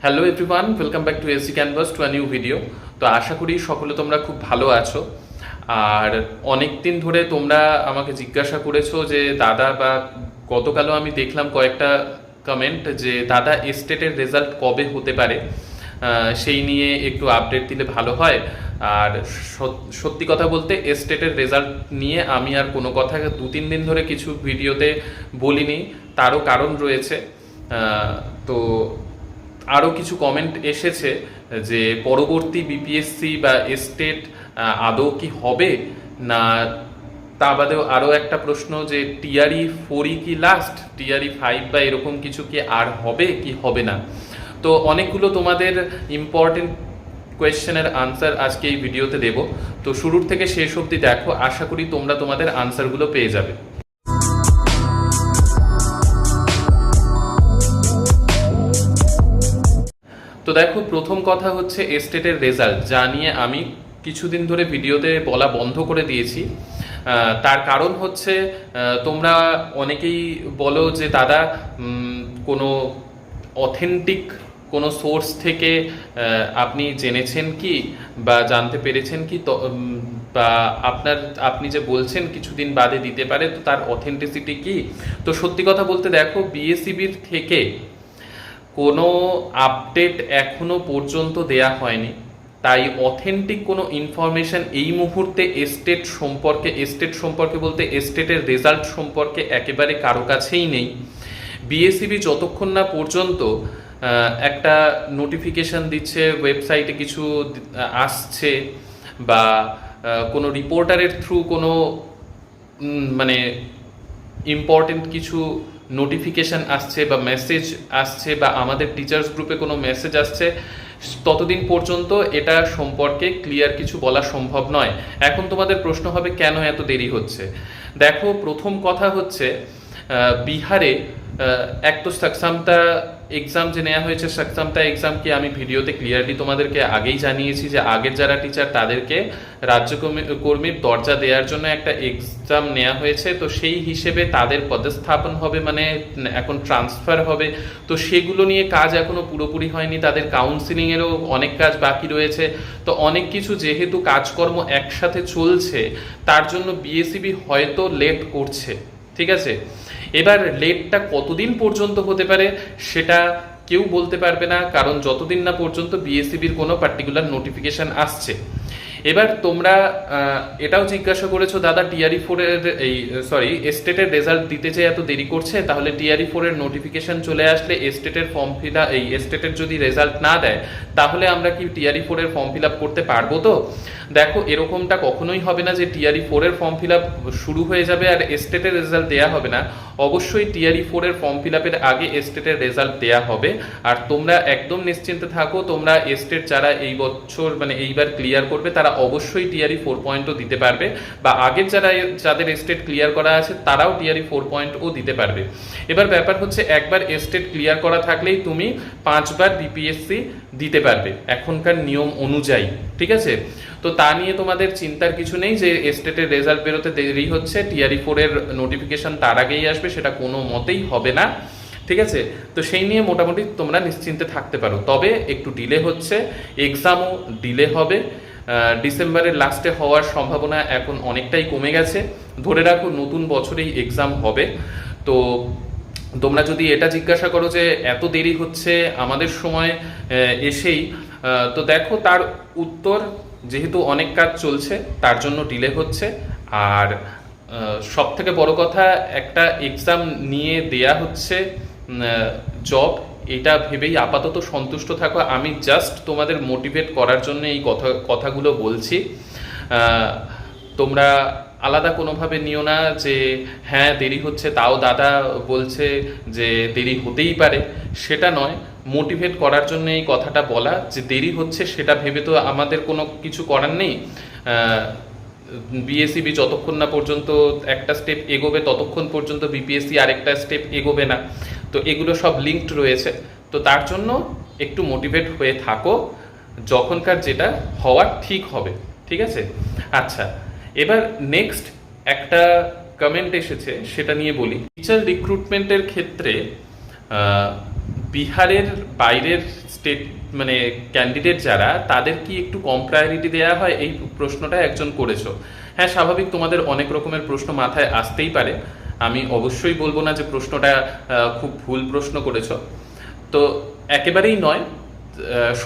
Hello everyone welcome back to AC Canvas to a new video তো আশা করি সকলে তোমরা খুব ভালো আছো। আর অনেক দিন ধরে তোমরা আমাকে জিজ্ঞাসা করেছ যে, দাদা, বা গতকালও আমি দেখলাম কয়েকটা কমেন্ট যে, দাদা এস্টেটের রেজাল্ট কবে হতে পারে? সেই নিয়ে একটু আপডেট দিলে ভালো হয়। আর সত- সত্যি কথা বলতে এস্টেটের রেজাল্ট নিয়ে আমি আর কোনো কথা দু তিন দিন ধরে কিছু ভিডিওতে বলিনি। তারও কারণ রয়েছে। তো আরও কিছু কমেন্ট এসেছে যে পরবর্তী বিপিএসসি বা এস্টেট আদৌ কি হবে? না, তা বাদেও আরও একটা প্রশ্ন যে টিআরই ফোরই কি লাস্ট টিআরই ফাইভ বা এরকম কিছু কি আর হবে, কি হবে না? তো অনেকগুলো তোমাদের ইম্পর্টেন্ট কোয়েশ্চেনের আনসার আজকে এই ভিডিওতে দেব। তো শুরুর থেকে শেষ অবধি দেখো, আশা করি তোমরা তোমাদের আনসারগুলো পেয়ে যাবে। তো দেখো, প্রথম কথা হচ্ছে এস্টেটের রেজাল্ট যা নিয়ে আমি কিছুদিন ধরে ভিডিওতে বলা বন্ধ করে দিয়েছি। তার কারণ হচ্ছে তোমরা অনেকেই বলো যে, দাদা কোনো অথেন্টিক কোনো সোর্স থেকে আপনি জেনেছেন কি বা জানতে পেরেছেন কি? বা আপনার, আপনি যে বলছেন কিছুদিন বাদে দিতে পারে, তো তার অথেন্টিসিটি কি? তো সত্যি কথা বলতে দেখো বিএসিবির থেকে কোনো আপডেট এখনও পর্যন্ত দেয়া হয়নি। তাই অথেন্টিক কোনো ইনফরমেশন এই মুহূর্তে এস্টেট সম্পর্কে এস্টেট সম্পর্কে বলতে এস্টেটের রেজাল্ট সম্পর্কে একেবারে কারও কাছেই নেই। বিএসিবি যতক্ষণ না পর্যন্ত একটা নোটিফিকেশন দিচ্ছে ওয়েবসাইটে কিছু আসছে বা কোনো রিপোর্টারের থ্রু কোনো মানে ইম্পর্টেন্ট কিছু নোটিফিকেশন আসছে বা মেসেজ আসছে বা আমাদের টিচার্স গ্রুপে কোনো মেসেজ আসছে, ততদিন পর্যন্ত এটা সম্পর্কে ক্লিয়ার কিছু বলা সম্ভব নয়। এখন তোমাদের প্রশ্ন হবে, কেন এত দেরি হচ্ছে? দেখো, প্রথম কথা হচ্ছে বিহারে এক তো সাকসামতা এক্সাম যে নেওয়া হয়েছে সাকসামতা এক্সামকে আমি ভিডিওতে ক্লিয়ারলি তোমাদেরকে আগেই জানিয়েছি যে আগের যারা টিচার তাদেরকে রাজ্য কর্মী- কর্মীর দরজা দেওয়ার জন্য একটা এক্সাম নেওয়া হয়েছে। তো সেই হিসেবে তাদের পদস্থাপন হবে মানে এখন ট্রান্সফার হবে। তো সেগুলো নিয়ে কাজ এখনও পুরোপুরি হয়নি। তাদের কাউন্সিলিংয়েরও অনেক কাজ বাকি রয়েছে। তো অনেক কিছু যেহেতু কাজকর্ম একসাথে চলছে, তার জন্য বিএসিবি হয়তো লেট করছে। ঠিক আছে? এবার লেটটা কতদিন পর্যন্ত হতে পারে সেটা কেউ বলতে পারবে না, কারণ যতদিন না পর্যন্ত বিএসসিবির কোনো পার্টিকুলার নোটিফিকেশান আসছে। এবার তোমরা এটাও জিজ্ঞাসা করেছ, দাদা টিআরই ফোরের এই সরি এস্টেটের রেজাল্ট দিতে যে এত দেরি করছে, তাহলে টিআরই ফোরের নোটিফিকেশন চলে আসলে এস্টেটের ফর্ম ফিল এই এস্টেটের যদি রেজাল্ট না দেয়, তাহলে আমরা কি টিআরই ফোরের ফর্ম ফিল আপ করতে পারব তো? দেখো, এরকমটা কখনোই হবে না যে টিআরই ফোরের ফর্ম ফিল আপ শুরু হয়ে যাবে আর এস্টেটের রেজাল্ট দেওয়া হবে না। অবশ্যই টিআরই ফোরের ফর্ম ফিল আপের আগে এস্টেটের রেজাল্ট দেওয়া হবে। আর তোমরা একদম নিশ্চিন্তে থাকো, তোমরা এস্টেট যারা এই বছর মানে এইবার ক্লিয়ার করবে, তারা অবশ্যই টিআরই ফোর পয়েন্টও দিতে পারবে বা আগের যারা যাদের এস্টেট ক্লিয়ার করা আছে তারাও টিআরই ফোর পয়েন্টও দিতে পারবে। এবার ব্যাপার হচ্ছে একবার এস্টেট ক্লিয়ার করা থাকলেই তুমি পাঁচবার বিপিএসসি দিতে পারবে এখনকার নিয়ম অনুযায়ী, ঠিক আছে? তো তা নিয়ে তোমাদের চিন্তার কিছু নেই যে এস্টেটের রেজাল্ট বেরোতে দেরি হচ্ছে টিআরই ফোরের নোটিফিকেশন তার আগেই আসবে, সেটা কোনো মতেই হবে না, ঠিক আছে? তো সেই নিয়ে মোটামুটি তোমরা নিশ্চিন্তে থাকতে পারো। তবে একটু ডিলে হচ্ছে এক্সামও ডিলে হবে ডিসেম্বরের লাস্টে হওয়ার সম্ভাবনা এখন অনেকটাই কমে গেছে। ধরে রাখো, নতুন বছরেই এক্সাম হবে। তো তোমরা যদি এটা জিজ্ঞাসা করো যে এত দেরি হচ্ছে আমাদের সময় এসেই তো দেখো তার উত্তর, যেহেতু অনেক কাজ চলছে, তার জন্য ডিলে হচ্ছে। আর সব থেকে বড় কথা, একটা এক্সাম নিয়ে দেয়া হচ্ছে জব এটা ভেবেই আপাতত সন্তুষ্ট থাকো। আমি জাস্ট তোমাদের মোটিভেট করার জন্য এই কথা, কথাগুলো বলছি। তোমরা আলাদা কোনোভাবে নিও না যে হ্যাঁ দেরি হচ্ছে, তাও দাদা বলছে যে দেরি হতেই পারে। সেটা নয় মোটিভেট করার জন্য এই কথাটা বলা যে দেরি হচ্ছে, সেটা ভেবে তো আমাদের কোনো কিছু করার নেই। বিএসসিবি যতক্ষণ না পর্যন্ত একটা স্টেপ এগোবে, ততক্ষণ পর্যন্ত বিপিএসসি আরেকটা স্টেপ এগোবে না। তো এগুলো সব লিঙ্কড রয়েছে। তো তার জন্য একটু মোটিভেট হয়ে থাকো, যখনকার যেটা হওয়ার ঠিক হবে, ঠিক আছে? আচ্ছা এবার নেক্সট একটা কমেন্ট এসেছে, সেটা নিয়ে বলি। টিচার রিক্রুটমেন্টের ক্ষেত্রে বিহারের বাইরের স্টেট মানে ক্যান্ডিডেট যারা, তাদের কি একটু কম প্রায়োরিটি দেওয়া হয়? এই প্রশ্নটা একজন করেছ। হ্যাঁ স্বাভাবিক তোমাদের অনেক রকমের প্রশ্ন মাথায় আসতেই পারে। আমি অবশ্যই বলব না যে প্রশ্নটা খুব ভুল প্রশ্ন করেছ। তো একেবারেই নয়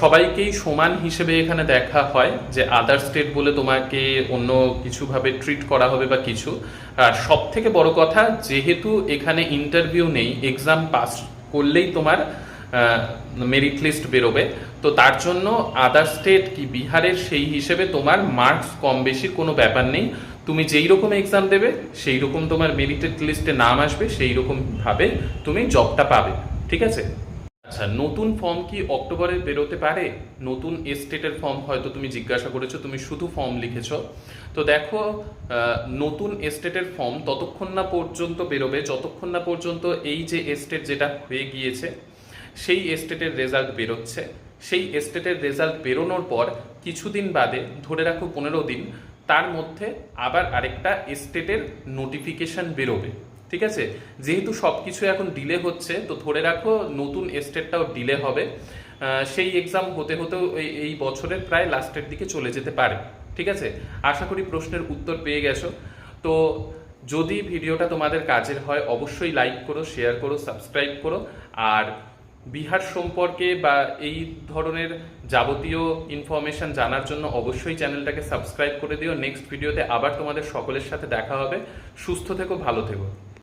সবাইকেই সমান হিসেবে এখানে দেখা হয় যে আদার স্টেট বলে তোমাকে অন্য কিছুভাবে ট্রিট করা হবে বা কিছু। আর সব থেকে বড় কথা, যেহেতু এখানে ইন্টারভিউ নেই এক্সাম পাস করলেই তোমার মেরিট লিস্ট বেরোবে। তো তার জন্য আদার স্টেট কি, বিহারের সেই হিসেবে তোমার মার্কস কম বেশি কোনো ব্যাপার নেই। তুমি যেই রকম এক্সাম দেবে, সেই রকম তোমার মেরিটেড লিস্টে নাম আসবে, সেই রকম ভাবে তুমি জবটা পাবে, ঠিক আছে? আচ্ছা নতুন ফর্ম কি অক্টোবরে বেরোতে পারে? নতুন এস্টেটের ফর্ম হয়তো তুমি জিজ্ঞাসা করেছ, তুমি শুধু ফর্ম লিখেছ। তো দেখো নতুন এস্টেটের ফর্ম ততক্ষণ না পর্যন্ত বেরোবে, যতক্ষণ না পর্যন্ত এই যে এস্টেট যেটা হয়ে গিয়েছে, সেই এস্টেটের রেজাল্ট বেরোচ্ছে। সেই এস্টেটের রেজাল্ট বেরোনোর পর কিছুদিন বাদে, ধরে রাখো পনেরো দিন তার মধ্যে আবার আরেকটা এস্টেটের নোটিফিকেশন বেরোবে, ঠিক আছে? যেহেতু সব কিছু এখন ডিলে হচ্ছে, তো ধরে রাখো নতুন এস্টেটটাও ডিলে হবে। সেই এক্সাম হতে হতেও এই- এই বছরের প্রায় লাস্টের দিকে চলে যেতে পারে, ঠিক আছে? আশা করি প্রশ্নের উত্তর পেয়ে গেছো। তো যদি ভিডিওটা তোমাদের কাজের হয়, অবশ্যই লাইক করো শেয়ার করো সাবস্ক্রাইব করো। আর বিহার সম্পর্কে বা এই ধরনের যাবতীয় ইনফরমেশন জানার জন্য অবশ্যই চ্যানেলটাকে সাবস্ক্রাইব করে দিও। নেক্সট ভিডিওতে আবার তোমাদের সকলের সাথে দেখা হবে। সুস্থ থেকো, ভালো থেকো।